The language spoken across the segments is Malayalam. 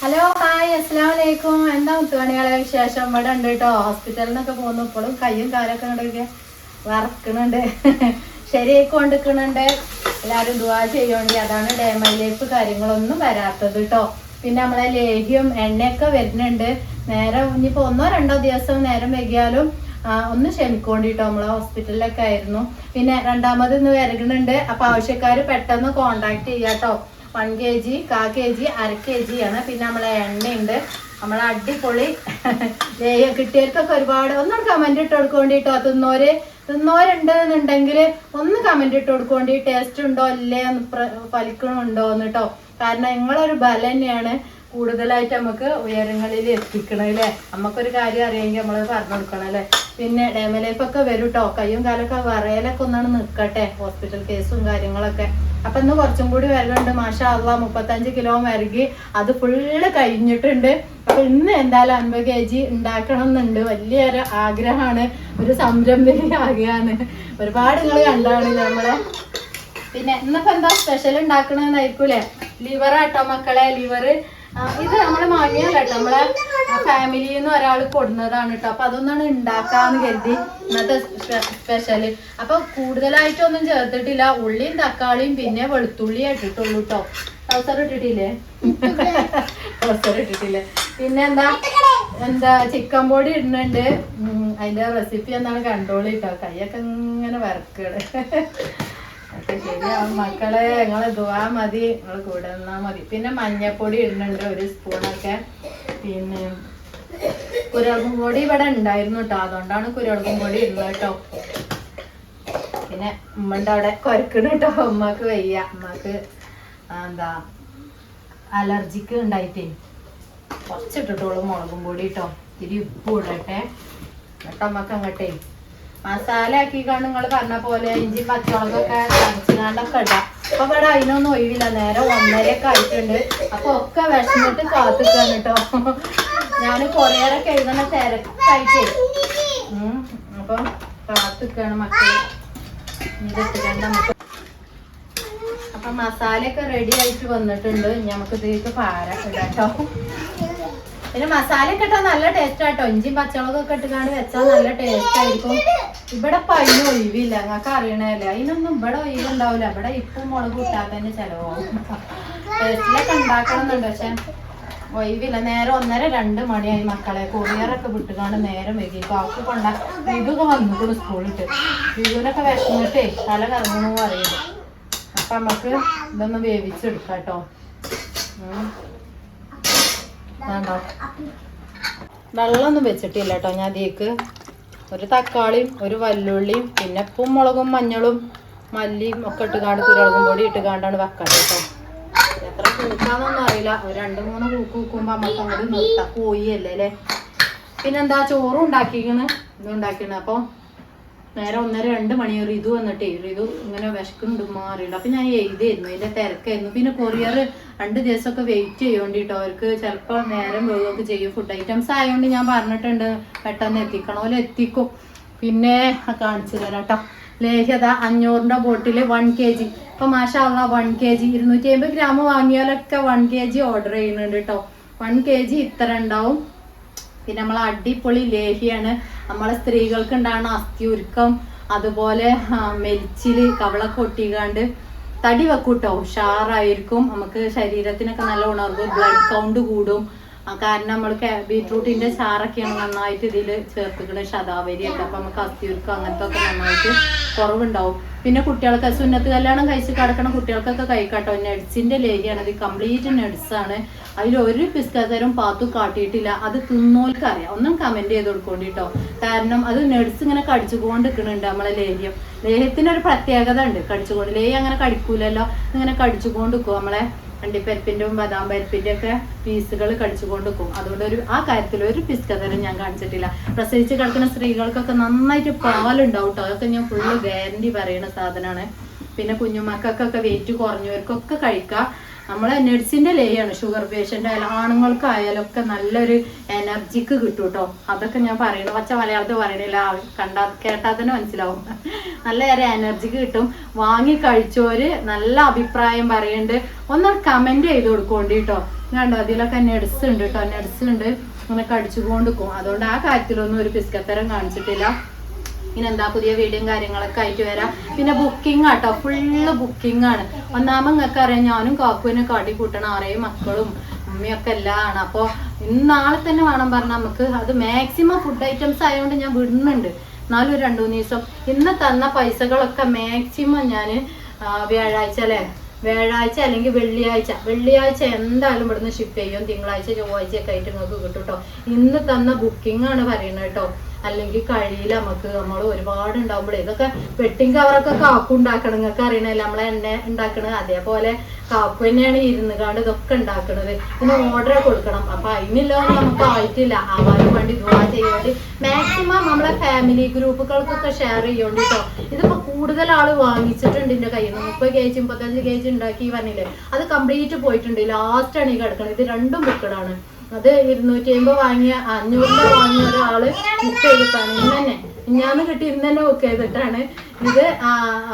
ഹലോ ഹായ് അസ്സാം എന്താ മുത്തുമണികളെ വിശേഷം? ഇവിടെ ഉണ്ട് കേട്ടോ ഹോസ്പിറ്റലിൽ നിന്നൊക്കെ പോകുന്നു. ഇപ്പോഴും കയ്യും കാലൊക്കെ ഉണ്ടൊക്കെ വറക്കണുണ്ട്. ശരിയായി കൊണ്ടിരിക്കണുണ്ട് എല്ലാവരും ദുവാ ചെയ്യുന്നുണ്ട് അതാണ് ഡേമൈ ലൈഫ് കാര്യങ്ങളൊന്നും വരാത്തത് കേട്ടോ പിന്നെ നമ്മളെ ലേഹ്യം എണ്ണയൊക്കെ വരുന്നുണ്ട്. നേരെ ഇനിയിപ്പോ ഒന്നോ രണ്ടോ ദിവസം നേരം വൈകിയാലും ഒന്ന് ഒന്ന് ക്ഷമിക്കൊണ്ടിട്ടോ നമ്മളെ ഹോസ്പിറ്റലിലൊക്കെ ആയിരുന്നു. പിന്നെ രണ്ടാമത് ഇന്ന് വരകുന്നുണ്ട്. അപ്പൊ ആവശ്യക്കാർ പെട്ടെന്ന് കോണ്ടാക്ട് ചെയ്യാട്ടോ വൺ കെ ജി കാ കെ ജി അര കെ ജി ആണ്. പിന്നെ നമ്മളെ എണ്ണയുണ്ട്. നമ്മളെ അടിപൊളി ലേഹ്യം കിട്ടിയവർക്കൊക്കെ ഒരുപാട് ഒന്നും കമന്റ് ഇട്ട് കൊടുക്കൊണ്ടിട്ടോ തിന്നോര് തിന്നോരുണ്ട് എന്നുണ്ടെങ്കിൽ ഒന്ന് കമന്റ് ഇട്ട് കൊടുക്കൊണ്ടി ടേസ്റ്റ് ഉണ്ടോ അല്ലേ എന്ന് ഫലിക്കണമുണ്ടോ എന്ന് കേട്ടോ കാരണം നിങ്ങളൊരു ബലം തന്നെയാണ് കൂടുതലായിട്ട് നമുക്ക് ഉയരങ്ങളിൽ എത്തിക്കണം അല്ലേ നമുക്കൊരു കാര്യം അറിയാമെങ്കിൽ നമ്മൾ പറഞ്ഞു കൊടുക്കണം അല്ലേ പിന്നെ ഡേമ ലൈഫ് ഒക്കെ വരും കേട്ടോ കയ്യും കാലൊക്കെ വറയലൊക്കെ ഒന്നാണ് നിൽക്കട്ടെ ഹോസ്പിറ്റൽ കേസും കാര്യങ്ങളൊക്കെ. അപ്പൊ ഇന്ന് കുറച്ചും കൂടി വരലുണ്ട് മാഷാ അള്ളാ മുപ്പത്തഞ്ച് കിലോ വരകി. അത് ഫുള്ള് കഴിഞ്ഞിട്ടുണ്ട്. അപ്പൊ ഇന്ന് എന്തായാലും അൻപത് കെ ജി ഉണ്ടാക്കണം എന്നുണ്ട് വലിയൊരു ആഗ്രഹമാണ്. ഒരു സംരംഭകയാകാണ് ഒരുപാട് നിങ്ങൾ കണ്ടാണ് നമ്മളെ. പിന്നെ ഇന്നിപ്പോ എന്താ സ്പെഷ്യൽ ഉണ്ടാക്കണെന്നായിരിക്കൂലേ ലിവർ ആട്ടോ മക്കളെ ലിവർ ഇത് നമ്മൾ മാങ്ങിയല്ലോ നമ്മളെ ഫാമിലിയിൽ നിന്ന് ഒരാൾ കൊടുന്നതാണ് കേട്ടോ അപ്പൊ അതൊന്നാണ് ഉണ്ടാക്കാന്ന് കരുതി. ഇന്നത്തെ സ്പെഷ്യൽ അപ്പൊ കൂടുതലായിട്ടൊന്നും ചേർത്തിട്ടില്ല. ഉള്ളിയും തക്കാളിയും പിന്നെ വെളുത്തുള്ളി ഇട്ടിട്ടുള്ളൂ കേട്ടോ ടൗസർ ഇട്ടിട്ടില്ലേ? ടൗസർ ഇട്ടിട്ടില്ലേ? പിന്നെ എന്താ? എന്താ ചിക്കൻ പൊടി ഇടുന്നുണ്ട്. അതിന്റെ റെസിപ്പി എന്താണ് കണ്ടോളി കേട്ടോ കൈയൊക്കെ ഇങ്ങനെ വരക്കണ്. ശരിയാ മക്കളെ നിങ്ങൾ ദുവാ മതി. നിങ്ങൾ കൂടെ നിന്നാ മതി. പിന്നെ മഞ്ഞപ്പൊടി ഇടുന്നുണ്ട് ഒരു സ്പൂണൊക്കെ പിന്നെ കുരുളകും പൊടി ഇവിടെ ഉണ്ടായിരുന്നു കേട്ടോ അതുകൊണ്ടാണ് കുരുളകും പൊടി ഇരുന്നത് കേട്ടോ പിന്നെ ഉമ്മന്റെ അവിടെ കൊരക്കണ് കേട്ടോ ഉമ്മക്ക് വയ്യ. ഉമ്മക്ക് എന്താ അലർജിക്ക് ഉണ്ടായിട്ടേ. കുറച്ചിട്ടിട്ടോളൂ മുളകും പൊടി കേട്ടോ ഇത്തിരി ഉപ്പ് ഇടട്ടെ. എന്നിട്ട് അമ്മയ്ക്ക് അങ്ങോട്ടേ. മസാല ആക്കിക്കാണ് കാണും നിങ്ങൾ പറഞ്ഞ പോലെ ഇഞ്ചി പച്ചമുളകൊക്കെ ചതച്ചുകാണ്ടൊക്കെ ഇടാം. അപ്പൊ ഇവിടെ അതിനൊന്നും ഒഴിവില്ല. നേരെ ഒന്നരയൊക്കെ ആയിട്ടുണ്ട്. അപ്പൊ ഒക്കെ വിഷമിട്ട് കാത്തിക്കാണ് കേട്ടോ ഞാൻ കൊറിയറൊക്കെ എഴുതുന്ന തിരക്കായിട്ടേ. അപ്പൊ കാത്തിക്കാണ് കണ്ട നമുക്ക്. അപ്പൊ മസാലയൊക്കെ റെഡി ആയിട്ട് വന്നിട്ടുണ്ട്. നമുക്ക് ഇതിലേക്ക് പാര ഇടാട്ടോ പിന്നെ മസാല ഒക്കെ നല്ല ടേസ്റ്റ് ആട്ടോ ഇഞ്ചിയും പച്ചമുളകൊക്കെ ഇട്ടുകാണ്ട് വെച്ചാൽ നല്ല ടേസ്റ്റ് ആയിരിക്കും. ഇവിടെ ഇപ്പൊ അതിന് ഒഴിവില്ല. നിങ്ങൾക്ക് അറിയണല്ലേ അതിനൊന്നും ഇവിടെ ഒഴിവുണ്ടാവില്ല ഇവിടെ ഇപ്പം മുളക് കൂട്ടാൻ തന്നെ ചെലവാകും ടേസ്റ്റിലൊക്കെ ഉണ്ടാക്കണം എന്നുണ്ട് പക്ഷെ ഒഴിവില്ല. നേരെ ഒന്നര രണ്ട് മണിയായി മക്കളെ. കൊറിയറൊക്കെ വിട്ടുകാണ്ട് നേരം വൈകി. അവർക്ക് കൊണ്ട വിധുക വന്നിട്ട് സ്കൂളിട്ട്. വിധുവിനൊക്കെ വിഷമിട്ടേ തല കറങ്ങണു അറിയുന്നു അപ്പൊ നമുക്ക് ഇതൊന്ന് വേവിച്ചെടുക്കാം കേട്ടോ വെള്ളമൊന്നും വെച്ചിട്ടില്ല കേട്ടോ. ഞാൻ അതിലേക്ക് ഒരു തക്കാളിയും ഒരു വല്ലുള്ളിയും പിന്നെ ഉപ്പും മുളകും മഞ്ഞളും മല്ലിയും ഒക്കെ ഇട്ടുകാണ്ട് കുരുളകും പൊടി ഇട്ടുകാണ്ടാണ് വെക്കാം കേട്ടോ. എത്ര കൂക്കാന്നൊന്നും അറിയില്ല. ഒരു രണ്ട് മൂന്ന് കൂക്ക് കൂക്കുമ്പോ നമുക്ക് അങ്ങോട്ട് നിർത്താം കോഴിയല്ലേ അല്ലേ? പിന്നെന്താ ചോറും ഉണ്ടാക്കിക്കണ്? ഇത് ഉണ്ടാക്കിയാണ് അപ്പോൾ നേരെ ഒന്നര രണ്ട് മണി റിതു വന്നിട്ടേ റിതു ഇങ്ങനെ വിശക്കുന്നുണ്ട് മാറിയില്ല അപ്പൊ ഞാൻ എഴുതിയായിരുന്നു അതിന്റെ തിരക്കായിരുന്നു. പിന്നെ കൊറിയർ രണ്ട് ദിവസമൊക്കെ വെയിറ്റ് ചെയ്യേണ്ടിട്ടോ അവർക്ക് ചിലപ്പോൾ നേരം വേഗമൊക്കെ ചെയ്യും ഫുഡ് ഐറ്റംസ് ആയതുകൊണ്ട് ഞാൻ പറഞ്ഞിട്ടുണ്ട് പെട്ടെന്ന് എത്തിക്കണം. അല്ലെ എത്തിക്കും. പിന്നെ കാണിച്ചു തരാം കേട്ടോ ലേഹ്യത അഞ്ഞൂറിന്റെ ബോട്ടിൽ വൺ കെ ജി ഇപ്പൊ മാഷാള്ള വൺ കെ ജി ഇരുന്നൂറ്റി അമ്പത് ഗ്രാം വാങ്ങിയാലൊക്കെ വൺ കെ ജി ഓർഡർ ചെയ്യുന്നുണ്ട് കേട്ടോ വൺ കെ ജി ഇത്ര ഉണ്ടാവും. പിന്നെ നമ്മൾ അടിപൊളി ലേഹ്യാണ്. നമ്മളെ സ്ത്രീകൾക്ക് ഉണ്ടാകുന്ന അസ്ഥിയുരുക്കം അതുപോലെ മെലിച്ചിൽ കവളൊക്കെ ഒട്ടിക്കാണ്ട് തടി വെക്കൂട്ടോ. ഉഷാറായിരിക്കും. നമുക്ക് ശരീരത്തിനൊക്കെ നല്ല ഉണർവ് ബ്ലഡ് കൗണ്ട് കൂടും. കാരണം നമ്മൾ ബീട്രൂട്ടിന്റെ ചാറൊക്കെയാണ് നന്നായിട്ട് ഇതിൽ ശതാവരി ശതാവരിയൊക്കെ. അപ്പൊ നമുക്ക് അസ്ഥിയുർക്കും അങ്ങനത്തെ ഒക്കെ നന്നായിട്ട് കുറവുണ്ടാവും. പിന്നെ കുട്ടികൾക്ക് സുന്നത്ത് കല്യാണം കഴിച്ച് കിടക്കണ കുട്ടികൾക്കൊക്കെ കഴിക്കാട്ടോ. നെഡ്സിന്റെ ലേഹിയാണ് ഇത് കംപ്ലീറ്റ് നെഡ്സ് ആണ് അതിൽ ഒരു പിസ്കതരും പാത്തു കാട്ടിയിട്ടില്ല. അത് തിന്നോൽക്ക് അറിയാം. ഒന്നും കമന്റ് ചെയ്ത് കൊടുക്കോണ്ടിട്ടോ. കാരണം അത് നെഡ്സ് ഇങ്ങനെ കടിച്ചുകൊണ്ട് നിൽക്കുന്നുണ്ട് നമ്മളെ ലേഹ്യം. ലേഹ്യത്തിന് ഒരു പ്രത്യേകത ഉണ്ട്. കടിച്ചുകൊണ്ട് ലേഹ്യം അങ്ങനെ കടിക്കൂലല്ലോ. ഇങ്ങനെ കടിച്ചുകൊണ്ട് നിൽക്കും നമ്മളെ. അണ്ടിപ്പരിപ്പിന്റെയും ബദാം പരിപ്പിന്റെ ഒക്കെ പീസുകൾ കടിച്ചുകൊണ്ട് നിൽക്കും അതുകൊണ്ട് ഒരു ആ കാര്യത്തിൽ ഒരു പിസ്കതരം ഞാൻ കാണിച്ചിട്ടില്ല. പ്രസവിച്ച് കിടക്കുന്ന സ്ത്രീകൾക്കൊക്കെ നന്നായിട്ട് പാലുണ്ടാവും കേട്ടോ അതൊക്കെ ഞാൻ ഫുള്ള് ഗ്യാരണ്ടി പറയുന്ന സാധനമാണ് പിന്നെ കുഞ്ഞുമക്കൾക്കൊക്കെ വെയിറ്റ് കുറഞ്ഞവർക്കൊക്കെ കഴിക്കാം. നമ്മളെ നഴ്സിന്റെ ലേയാണ് ഷുഗർ പേഷ്യന്റ് ആയാലും ആണുങ്ങൾക്കായാലും ഒക്കെ നല്ലൊരു എനർജിക്ക് കിട്ടും കേട്ടോ അതൊക്കെ ഞാൻ പറയുന്നത് പച്ച മലയാളത്തിൽ പറയണില്ല. കണ്ടാ കേട്ടാൽ തന്നെ മനസ്സിലാവും. നല്ല ഒരു എനർജിക്ക് കിട്ടും. വാങ്ങി കഴിച്ചോര് നല്ല അഭിപ്രായം പറയുന്നുണ്ട് ഒന്ന് കമന്റ് ചെയ്ത് കൊടുക്കോണ്ടി കേട്ടോ കണ്ടോ അതിലൊക്കെ നെഡ്സ് ഉണ്ട് കേട്ടോ നെഡ്സ് ഉണ്ട്. അങ്ങനെ കടിച്ചുകൊണ്ട് അതുകൊണ്ട് ആ കാര്യത്തിലൊന്നും ഒരു പിസ്കത്തരം കാണിച്ചിട്ടില്ല. ഇനി എന്താ പുതിയ വീഡിയോയും കാര്യങ്ങളൊക്കെ ആയിട്ട് വരാം. പിന്നെ ബുക്കിംഗ് ആട്ടോ ഫുള്ള് ബുക്കിംഗ് ആണ്. ഒന്നാമത് നിങ്ങൾക്ക് അറിയാം ഞാനും കാക്കുവിനെ കാട്ടി കൂട്ടണം ആറേയും മക്കളും ഉമ്മയൊക്കെ എല്ലാമാണ്. അപ്പോൾ ഇന്നാളെ തന്നെ വേണം പറഞ്ഞാൽ നമുക്ക് അത് മാക്സിമം ഫുഡ് ഐറ്റംസ് ആയതുകൊണ്ട് ഞാൻ വിടുന്നുണ്ട്. എന്നാലും ഒരു രണ്ടു മൂന്ന് ദിവസം. ഇന്ന് തന്ന പൈസകളൊക്കെ മാക്സിമം ഞാൻ വ്യാഴാഴ്ച അല്ലേ? വ്യാഴാഴ്ച അല്ലെങ്കിൽ വെള്ളിയാഴ്ച. വെള്ളിയാഴ്ച എന്തായാലും ഇവിടുന്ന് ഷിപ്പ് ചെയ്യും. തിങ്കളാഴ്ച ചൊവ്വാഴ്ച ഒക്കെ ആയിട്ട് നിങ്ങൾക്ക് കിട്ടും കേട്ടോ ഇന്ന് തന്ന ബുക്കിംഗ് ആണ് പറയുന്നത് കേട്ടോ അല്ലെങ്കിൽ കഴിയില്ല നമുക്ക് നമ്മൾ ഒരുപാട് ഉണ്ടാവുമ്പോഴേ ഇതൊക്കെ വെട്ടിങ് കവറൊക്കെ കാക്കു ഉണ്ടാക്കണം നിങ്ങൾക്ക് അറിയണല്ലേ? നമ്മളെ എണ്ണ ഉണ്ടാക്കണത് അതേപോലെ കാക്കു തന്നെയാണ് ഇരുന്ന് കാണ്ട് ഇതൊക്കെ ഉണ്ടാക്കണത്. ഇന്ന് ഓർഡർ കൊടുക്കണം. അപ്പൊ അതിനില്ലാന്ന് നമുക്ക് ആയിട്ടില്ല. ആവാനും വേണ്ടി ദുവാ ചെയ്യേണ്ടി മാക്സിമം നമ്മളെ ഫാമിലി ഗ്രൂപ്പുകൾക്കൊക്കെ ഷെയർ ചെയ്യോണ്ട് കേട്ടോ ഇതിപ്പോ കൂടുതൽ ആൾ വാങ്ങിച്ചിട്ടുണ്ട് എന്റെ കയ്യിൽ നിന്ന്. മുപ്പത് കെ ജി മുപ്പത്തഞ്ച് കെ ജി ഉണ്ടാക്കി പറഞ്ഞില്ലേ? അത് കംപ്ലീറ്റ് പോയിട്ടുണ്ട്. ലാസ്റ്റ് ആണ് ഈ കിടക്കുന്നത് ഇത് രണ്ടും ബുക്കഡാണ് അത് ഇരുന്നൂറ്റി അമ്പത് വാങ്ങിയ അഞ്ഞൂറിന് വാങ്ങിയ ഒരാൾ ബുക്ക് ചെയ്തിട്ടാണ്. ഇന്നെ ഇന്നാന്ന് കിട്ടി ഇന്നെ ബുക്ക് ചെയ്തിട്ടാണ്. ഇത്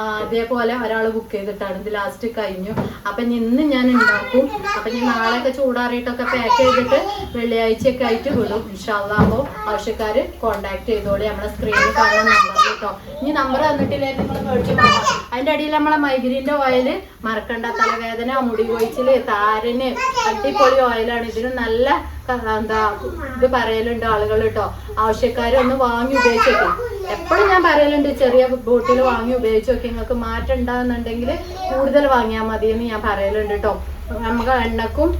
അതേപോലെ ഒരാൾ ബുക്ക് ചെയ്തിട്ടാണ് ഇത് ലാസ്റ്റ് കഴിഞ്ഞു. അപ്പൊ ഇനി ഇന്ന് ഞാൻ ഉണ്ടാക്കും. അപ്പൊ ഞാൻ നാളെയൊക്കെ ചൂടാറിയിട്ടൊക്കെ പാക്ക് ചെയ്തിട്ട് വെള്ളിയാഴ്ചയൊക്കെ ആയിട്ട് വിടും. ഇൻഷാല്ലാകുമ്പോൾ ആവശ്യക്കാര് കോണ്ടാക്ട് ചെയ്തോളി. നമ്മളെ സ്ക്രീനിൽ കാണുന്ന നമ്പർ കേട്ടോ. ഇനി നമ്പർ തന്നിട്ടില്ലേ നിങ്ങൾ അതിന്റെ അടിയിൽ നമ്മളെ മൈഗ്രീന്റെ ഓയിൽ മറക്കണ്ട തലവേദന മുടി കൊഴിച്ചിൽ താരന് അടിപൊളി ഓയിലാണ് ഇതിന് നല്ല എന്താ ഇത് പറയലുണ്ട് ആളുകൾ കേട്ടോ ആവശ്യക്കാരൊന്ന് വാങ്ങി ഉപയോഗിച്ച് നോക്കി. എപ്പോഴും ഞാൻ പറയലുണ്ട് ചെറിയ ബോട്ടിൽ വാങ്ങി ഉപയോഗിച്ച് നോക്കി. നിങ്ങൾക്ക് മാറ്റം ഉണ്ടാകുന്നുണ്ടെങ്കിൽ കൂടുതൽ വാങ്ങിയാൽ മതി എന്ന് ഞാൻ പറയലുണ്ട് കേട്ടോ നമുക്ക് എണ്ണക്കും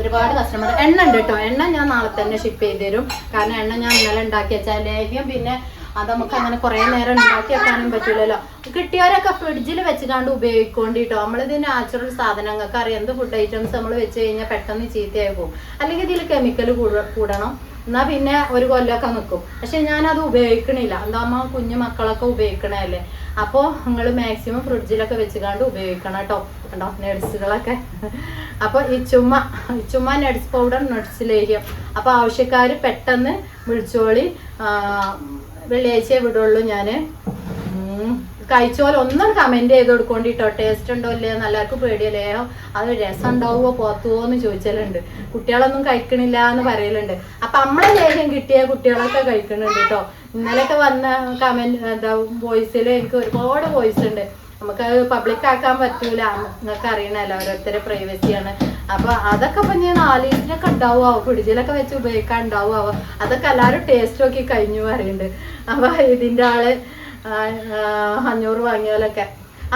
ഒരുപാട് കസ്റ്റമർ എണ്ണ ഉണ്ട് കേട്ടോ എണ്ണ ഞാൻ നാളെ തന്നെ ഷിപ്പ് ചെയ്ത് തരും. കാരണം എണ്ണ ഞാൻ ഇന്നലെ ഉണ്ടാക്കി വെച്ചാൽ ലേഹ്യം പിന്നെ അത് നമുക്ക് അങ്ങനെ കുറേ നേരം ഉണ്ടാക്കി വെക്കാനും പറ്റില്ലല്ലോ. കിട്ടിയവരൊക്കെ ഫ്രിഡ്ജിൽ വെച്ചുകൊണ്ട് ഉപയോഗിക്കൊണ്ടിട്ടോ. നമ്മളിത് നാച്ചുറൽ സാധനങ്ങൾക്ക് അറിയാം. എന്ത് ഫുഡ് ഐറ്റംസ് നമ്മൾ വെച്ച് കഴിഞ്ഞാൽ പെട്ടെന്ന് ചീത്തയായി പോകും. അല്ലെങ്കിൽ ഇതിൽ കെമിക്കൽ കൂടണം. എന്നാ പിന്നെ ഒരു കൊല്ലമൊക്കെ നിൽക്കും പക്ഷെ ഞാനത് ഉപയോഗിക്കണില്ല. എന്താകുമ്പോ കുഞ്ഞു മക്കളൊക്കെ ഉപയോഗിക്കണല്ലേ അപ്പോൾ നിങ്ങൾ മാക്സിമം ഫ്രിഡ്ജിലൊക്കെ വെച്ചുകൊണ്ട് ഉപയോഗിക്കണം കേട്ടോ. കണ്ടോ? നട്സുകളൊക്കെ അപ്പോൾ ഈ ചുമ ചുമ നട്സ് പൗഡർ നട്സ് ലേഹ്യം. അപ്പോൾ ആവശ്യക്കാർ പെട്ടെന്ന് വിളിച്ചോളി വെള്ളിയാഴ്ചയെ വിടുള്ളൂ ഞാൻ കഴിച്ചോലെ ഒന്നും കമന്റ് ചെയ്ത് കൊടുക്കൊണ്ടിട്ടോ. ടേസ്റ്റ് ഉണ്ടോ ഇല്ലയോ നല്ലവർക്ക് പേടിയല്ലേ? അത് രസം ഉണ്ടാവുമോ പോത്തുവോ എന്ന് ചോദിച്ചാലുണ്ട്. കുട്ടികളൊന്നും കഴിക്കണില്ല എന്ന് പറയലുണ്ട്. അപ്പൊ നമ്മളെ ലേഹ്യം കിട്ടിയ കുട്ടികളൊക്കെ കഴിക്കുന്നുണ്ട് കേട്ടോ ഇന്നലെയൊക്കെ വന്ന കമന്റ് എന്താ വോയിസിൽ എനിക്ക് ഒരുപാട് വോയിസ് ഉണ്ട്. നമുക്കത് പബ്ലിക് ആക്കാൻ പറ്റൂല. നിങ്ങൾക്ക് അറിയണല്ലോ ഓരോരുത്തരെ പ്രൈവസിയാണ് അപ്പൊ അതൊക്കെ ഇപ്പൊ ഞാൻ ആലോചിച്ചിട്ടൊക്കെ ഉണ്ടാവുമോ ഫ്രിഡ്ജിലൊക്കെ വെച്ച് ഉപയോഗിക്കാൻ ഉണ്ടാവുമോ അതൊക്കെ എല്ലാവരും ടേസ്റ്റ് നോക്കി കഴിഞ്ഞു പറയുന്നുണ്ട്. അപ്പൊ ഇതിന്റെ ആൾ അഞ്ഞൂറ് വാങ്ങിയാലൊക്കെ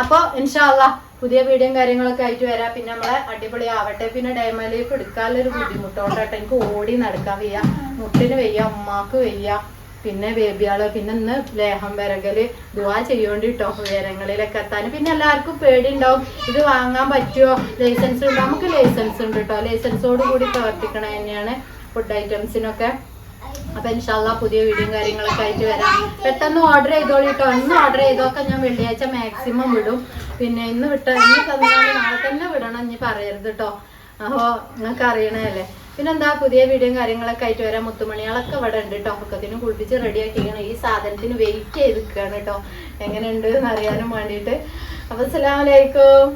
അപ്പോൾ ഇൻഷാല്ല പുതിയ വീഡിയോയും കാര്യങ്ങളൊക്കെ ആയിട്ട് വരാം. പിന്നെ നമ്മളെ അടിപൊളി ആവട്ടെ പിന്നെ ഡയമ ലീഫ് എടുക്കാനൊരു ബുദ്ധിമുട്ടുകൊണ്ടാട്ടെ എനിക്ക് ഓടി നടക്കാൻ വയ്യ. മുട്ടിന് വയ്യ. ഉമ്മാക്ക് വയ്യ. പിന്നെ ബേബിയാൾ പിന്നെ ഇന്ന് ലേഹം വരകൽ ദുവാ ചെയ്യോണ്ടിട്ടോ ഉയരങ്ങളിലൊക്കെ എത്താൻ. പിന്നെ എല്ലാവർക്കും പേടി ഉണ്ടാവും ഇത് വാങ്ങാൻ പറ്റുമോ ലൈസൻസ് ഉണ്ടോ നമുക്ക് ലൈസൻസ് ഉണ്ട് കേട്ടോ ലൈസൻസോട് കൂടി പ്രവർത്തിക്കണ തന്നെയാണ് ഫുഡ് ഐറ്റംസിനൊക്കെ അപ്പൊ ഇൻഷാല്ല പുതിയ വീഡിയോ കാര്യങ്ങളൊക്കെ ആയിട്ട് വരാം. പെട്ടെന്ന് ഓർഡർ ചെയ്തോളൂ കേട്ടോ ഇന്ന് ഓർഡർ ചെയ്തോക്കെ ഞാൻ വെള്ളിയാഴ്ച മാക്സിമം വിടും. പിന്നെ ഇന്ന് വിട്ട ഇന്ന് നാളെ തന്നെ വിടണം ഇനി പറയരുത് കേട്ടോ അപ്പോ നിങ്ങൾക്ക് അറിയണല്ലേ പിന്നെന്താ പുതിയ വീഡിയോയും കാര്യങ്ങളൊക്കെ ആയിട്ട് വരാം മുത്തുമണികളൊക്കെ ഇവിടെ ഉണ്ട് കേട്ടോ ഒക്കത്തിന് കുളിപ്പിച്ച് റെഡിയാക്കിയാണ് ഈ സാധനത്തിന് വെയിറ്റ് ചെയ്ത് കേട്ടോ എങ്ങനെയുണ്ട് എന്ന് അറിയാനും വേണ്ടിയിട്ട്. അപ്പൊ അസ്സലാമലൈക്കും